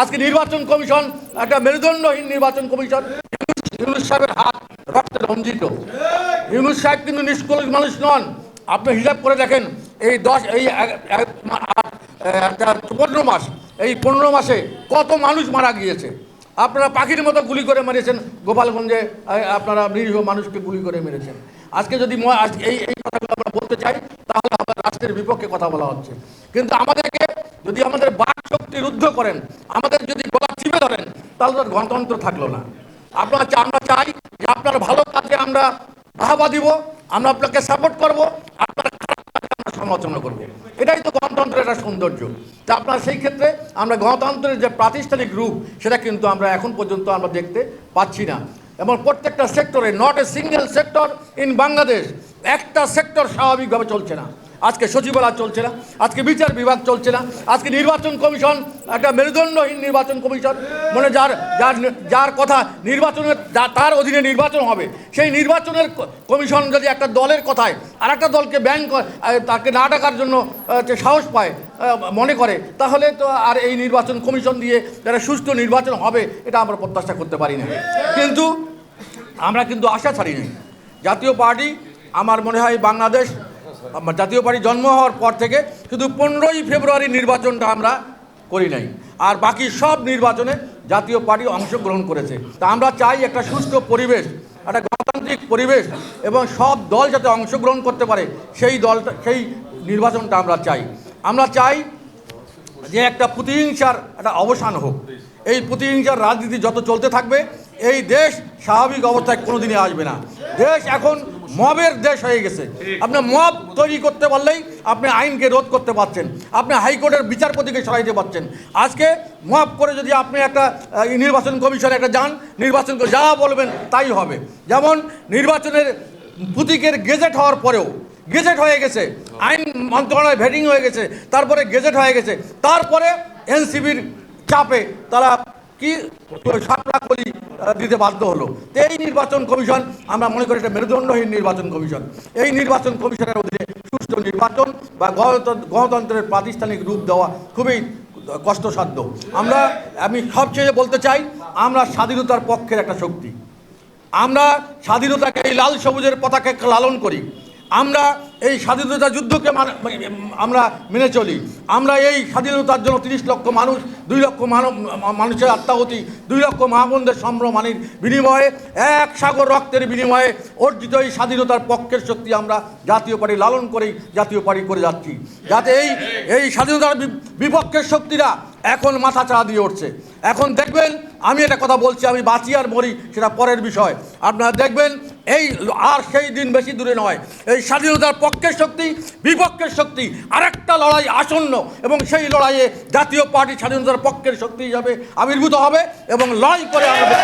আজকে নির্বাচন কমিশন, একটা মেরুদণ্ডহীন নির্বাচন কমিশন, ইউনুস সাহেবের হাত রক্তে রঞ্জিত। ইউনুস সাহেব কিন্তু নিষ্কলুষ মানুষ নন। আপনি হিসাব করে দেখেন, এই দশ, এই পনেরো মাস, এই পনেরো মাসে কত মানুষ মারা গিয়েছে? আপনারা পাখির মতো গুলি করে মেরেছেন, গোপালগঞ্জে আপনারা নিরীহ মানুষকে গুলি করে মেরেছেন। আজকে যদি এই এই কথাগুলো আমরা বলতে চাই, তাহলে আমাদের রাষ্ট্রের বিপক্ষে কথা বলা হচ্ছে। কিন্তু আমাদেরকে, যদি আমাদের শক্তি রুদ্ধ করেন আমাদের যদি গলা চিপে ধরেন, তাহলে তো গণতন্ত্র থাকল না। আপনার আমরা চাই যে আপনার ভালো কাজে আমরা বাহাবা দিব, আমরা আপনাকে সাপোর্ট করব, আপনার খারাপ কাজে আমরা সমালোচনা করব। এটাই তো গণতন্ত্রের একটা সৌন্দর্য। তা আপনার সেই ক্ষেত্রে আমরা গণতন্ত্রের যে প্রাতিষ্ঠানিক রূপ, সেটা কিন্তু আমরা এখন পর্যন্ত আমরা দেখতে পাচ্ছি না। এবং প্রত্যেকটা সেক্টরে not a single sector in Bangladesh একটা সেক্টর স্বাভাবিকভাবে চলছে না। আজকে সচিবালয় চলছে না, আজকে বিচার বিভাগ চলছে না, আজকে নির্বাচন কমিশন, একটা মেরুদণ্ডহীন নির্বাচন কমিশন মানে যার যার যার কথা নির্বাচনের তার অধীনে নির্বাচন হবে, সেই নির্বাচনের কমিশন যদি একটা দলের কথায় আর একটা দলকে ব্যান তাকে না ডাকার জন্য সাহস পায় মনে করে, তাহলে তো আর এই নির্বাচন কমিশন দিয়ে যারা সুষ্ঠু নির্বাচন হবে, এটা আমরা প্রত্যাশা করতে পারি না। কিন্তু আমরা কিন্তু আশা ছাড়িনি। জাতীয় পার্টি, আমার মনে হয় বাংলাদেশ জাতীয় পার্টি জন্ম হওয়ার পর থেকে শুধু পনেরোই ফেব্রুয়ারি নির্বাচনটা আমরা করি নাই। আর বাকি সব নির্বাচনে জাতীয় পার্টি অংশগ্রহণ করেছে। তা আমরা চাই একটা সুস্থ পরিবেশ, একটা গণতান্ত্রিক পরিবেশ, এবং সব দল যাতে অংশগ্রহণ করতে পারে, সেই দলটা সেই নির্বাচনটা আমরা চাই। আমরা চাই যে একটা প্রতিহিংসার একটা অবসান হোক। এই প্রতিহিংসার রাজনীতি যত চলতে থাকবে, এই দেশ স্বাভাবিক অবস্থায় কোনোদিনই আসবে না। দেশ এখন মবের দেশ হয়ে গেছে। আপনি মব তৈরি করতে পারলেই আপনি আইনকে রোধ করতে পারছেন। আপনি হাইকোর্টের বিচারপতিকে সরাইতে পারছেন। আজকে মব করে যদি আপনি একটা নির্বাচন কমিশনে একটা যান নির্বাচন যা বলবেন তাই হবে। যেমন নির্বাচনের প্রতীকের গেজেট হওয়ার পরেও গেজেট হয়ে গেছে আইন মন্ত্রণালয় ভেটিং হয়ে গেছে তারপরে গেজেট হয়ে গেছে তারপরে এনসিবির চাপে তারা কি সাপলা কলি দিতে বাধ্য হলো। এই নির্বাচন কমিশন, আমরা মনে করি এটা মেরুদণ্ডহীন নির্বাচন কমিশন। এই নির্বাচন কমিশনের অধীনে সুষ্ঠু নির্বাচন বা গণতন্ত্র- গণতন্ত্রের প্রাতিষ্ঠানিক রূপ দেওয়া খুবই কষ্টসাধ্য। আমরা, আমি সবচেয়ে বলতে চাই, আমরা স্বাধীনতার পক্ষের একটা শক্তি। আমরা স্বাধীনতাকে এই লাল সবুজের পতাকাকে লালন করি। আমরা এই স্বাধীনতা যুদ্ধকে আমরা মেনে চলি। আমরা এই স্বাধীনতার জন্য তিরিশ লক্ষ মানুষ, দুই লক্ষ মানুষের আত্মাহতি, দুই লক্ষ মহাবন্ধের সম্ভ্রমানির বিনিময়ে, এক সাগর রক্তের বিনিময়ে অর্জিত এই স্বাধীনতার পক্ষের শক্তি আমরা জাতীয় পার্টি লালন করেই জাতীয় পার্টি করে যাচ্ছি। যাতে এই এই স্বাধীনতার বিপক্ষের শক্তিরা এখন মাথা চাড়া দিয়ে উঠছে। এখন দেখবেন, আমি একটা কথা বলছি, আমি বাঁচি আর মরি, সেটা পরের বিষয়। আপনারা দেখবেন এই আর সেই দিন বেশি দূরে নয়। এই স্বাধীনতার পক্ষের শক্তি, বিপক্ষের শক্তি, আরেকটা লড়াই আসন্ন এবং সেই লড়াইয়ে জাতীয় পার্টি স্বাধীনতার পক্ষের শক্তি হিসাবে আবির্ভূত হবে এবং লড়াই করে আমরা